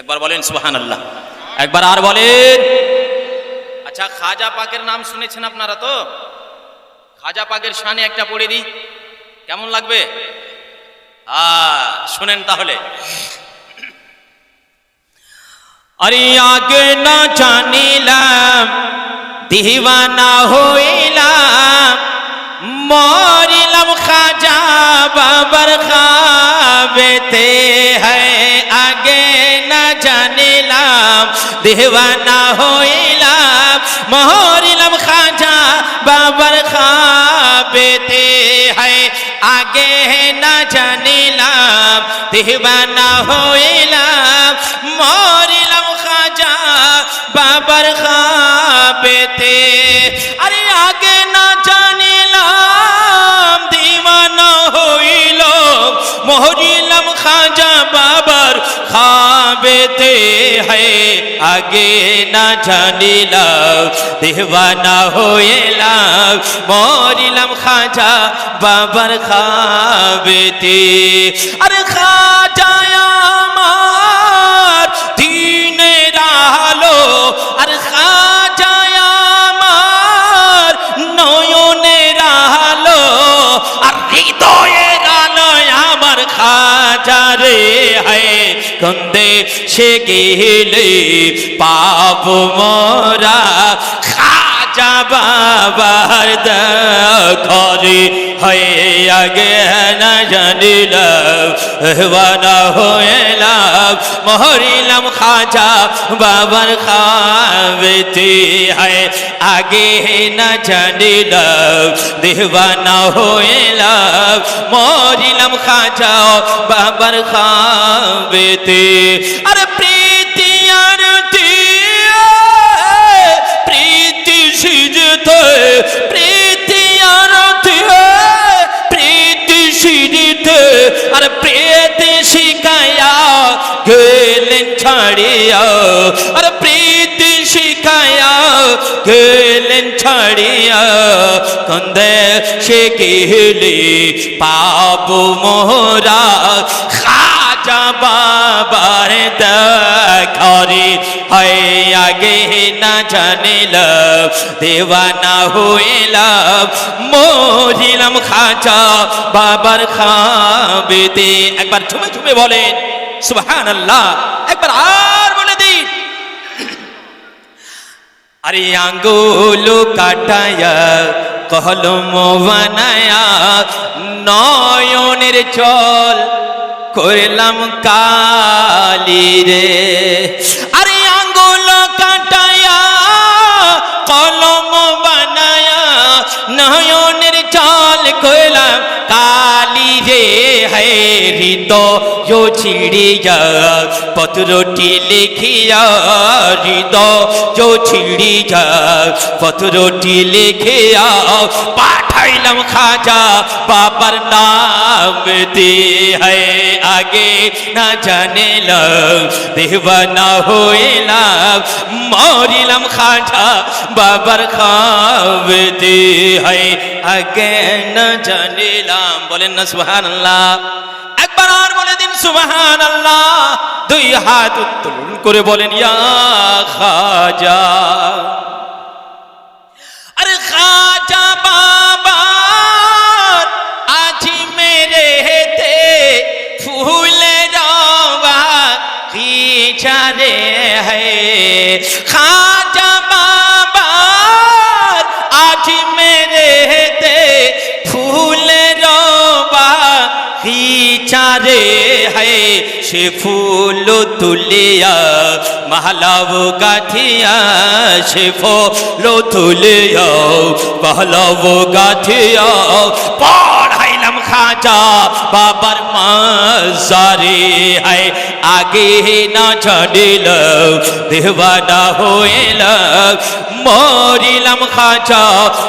একবার বলেন সুহান আল্লাহ একবার আর বলেন। আচ্ছা খাজা পাকের নাম শুনেছেন আপনারা তো? খাজা পাকের শানে একটা পড়ে দিই। কেমন লাগবে? শুনেন তাহলে। আরে আগে না জানিলাম দিওয়ানা হইলাম। মরিলাম খাজা বাবার খাবেতে। দেওয়ানা হইলাম মরিলাম খাজা বাবার খাবেতে হ্যায় আগে না জানিলাম, দেওয়ানা হইলাম মরিলাম খাজা বাবার খাবেতে। আরে আগে না জানিলাম, দিওয়ানা হইল মহরিলাম খাজা বাবার খাবেতে হয়। আগে না জানিলাম, দিওয়ানা হইলাম মরিলাম খাজা বাবার খাবেতে। আরে খাজা আমার দিনের আলো, আর খাজা আমার নয়নের আলো, আর হৃদয়ের আলো আমার খাজা রে হায়, কন্দে সে গেলে পাপ মরা খাজা বাবার ঘরে হয়ে আগে না জানিলাম হওয়ানা হইলাম মহরিলাম খাজা বাবার খাবেতে হয়, আগে না জানিলাম দেহবানা হইলাম মরিলাম খাজা বাবার খাবেতে। আরে প্রীতি গেলেন ছাড়িয়া আর প্রীতি শিখায়া গেলেন ছাড়িয়া কন্দে সে গেলে পাপ মোরা খাজা বাবার দেখরে হয় আগে না জানিলাম দেওয়ানা হইলাম মরিলাম খাজা বাবার খাবেতে একবার ঝুমে ঝুমে বলেন সুবহান আল্লাহ একবার আর বলে দিন। আরে আঙ্গুল কাটায়া, কলম বানায়া, নয়নের চল করলাম কালি রে। আরে আঙ্গুল কাটায়া, কলম বানায়া, নয়নের চল করলাম কালি রে হে হৃদয় ছিড়িয়া পত্রটি লিখিয়া হৃদয় ছিড়িয়া পত্রটি লিখিয়া পাঠাইলাম খাজা বাবার নাম দে হে আগে না জানিলাম দেওয়ানা হইলাম মরিলাম খাজা বাবার খাবে দে হে আগে না জানিলাম বলেন না আল্লাহ একবার আর বলে দিন সুবাহান আল্লাহ দুই হাত উত্তোলন করে বলেন, ইয়া খাজা। আরে খাজা বাবার আজি মেরে হেতে ফুলে রবা খিচারে হে? খাজা চারে হে সে ফুল তুলিয়া মালাব গাথিয়া সে ফুল তুলিয়া মালাব গাথিয়া পড়াইলাম খাজা বাবার মাজারে হায়, আগে না চড়িল দেওয়ানা হইল। মরিলাম খাজা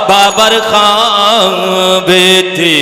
বাবার খাবেতে